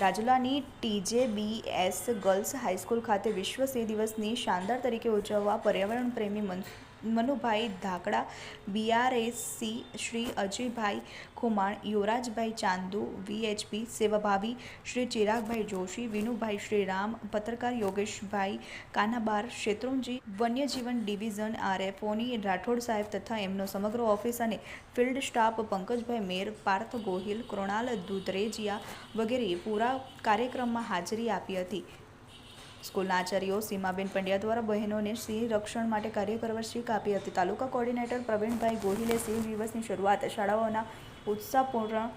રાજુલાની ટીજેબીએસ girls high school ખાતે વિશ્વ સિંહ દિવસની શાનદાર તરીકે ઉજવવા પર્યાવરણ પ્રેમી મનુભાઈ ધાકડા બીઆરએસસી શ્રી અજયભાઈ ખુમાણ, યુવરાજભાઈ ચાંદુ વીએચપી સેવાભાવી શ્રી ચિરાગભાઈ જોશી, વિનુભાઈ શ્રીરામ, પત્રકાર યોગેશભાઈ કાનાબાર, શેત્રુંજી, વન્યજીવન ડિવિઝન આરએફઓની રાઠોડ સાહેબ તથા એમનો સમગ્ર ઓફિસ અને ફિલ્ડ સ્ટાફ પંકજભાઈ મેર, પાર્થ ગોહિલ, કૃણાલ દુધરેજિયા વગેરેએ પૂરા કાર્યક્રમમાં હાજરી આપી હતી. સ્કૂલના આચાર્યો સીમાબેન પંડ્યા દ્વારા બહેનોને સિંહ રક્ષણ માટે કાર્ય કરવા શીખ આપી હતી. તાલુકા કોર્ડિનેટર પ્રવીણભાઈ ગોહિલે સિંહ દિવસની શરૂઆત શાળાઓના ઉત્સાહપૂર્ણ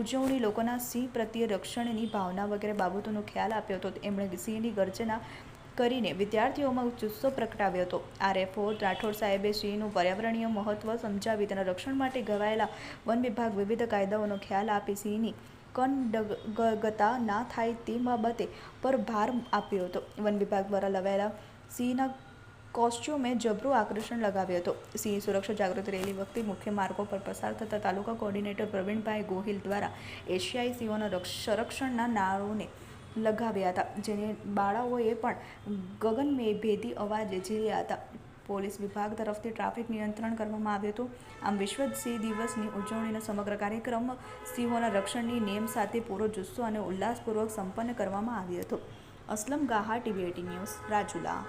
ઉજવણી, લોકોના સિંહ પ્રત્યે રક્ષણની ભાવના વગેરે બાબતોનો ખ્યાલ આપ્યો હતો. એમણે સિંહની ગર્જના કરીને વિદ્યાર્થીઓમાં જુસ્સો પ્રગટાવ્યો હતો. આરએફઓ રાઠોડ સાહેબે સિંહનું પર્યાવરણીય મહત્વ સમજાવી તેના રક્ષણ માટે ઘવાયેલા વન વિભાગ વિવિધ કાયદાઓનો ખ્યાલ આપી સિંહની કનડગતા ના થાય તે બાબતે પર ભાર આપ્યો હતો. વન વિભાગ દ્વારા લવાયેલા સિંહના કોસ્ચ્યુમે જબરું આકર્ષણ લગાવ્યો હતો. સિંહ સુરક્ષા જાગૃતિ રેલી વખતે મુખ્ય માર્ગો પર પસાર થતા તાલુકા કોર્ડિનેટર પ્રવીણભાઈ ગોહિલ દ્વારા એશિયાઈ સિંહોના રક્ષ, સંરક્ષણના નારોને લગાવ્યા હતા, જેને બાળાઓએ પણ ગગનમે ભેદી અવાજ ઝીલ્યા હતા. પોલીસ વિભાગ તરફથી ટ્રાફિક નિયંત્રણ કરવામાં આવ્યું હતું. આમ વિશ્વ સિંહ દિવસની ઉજવણીનો સમગ્ર કાર્યક્રમ સિંહોના રક્ષણની નેમ સાથે પૂરો જુસ્સો અને ઉલ્લાસપૂર્વક સંપન્ન કરવામાં આવ્યો હતો. Aslam Gaha, TV news, Rajula.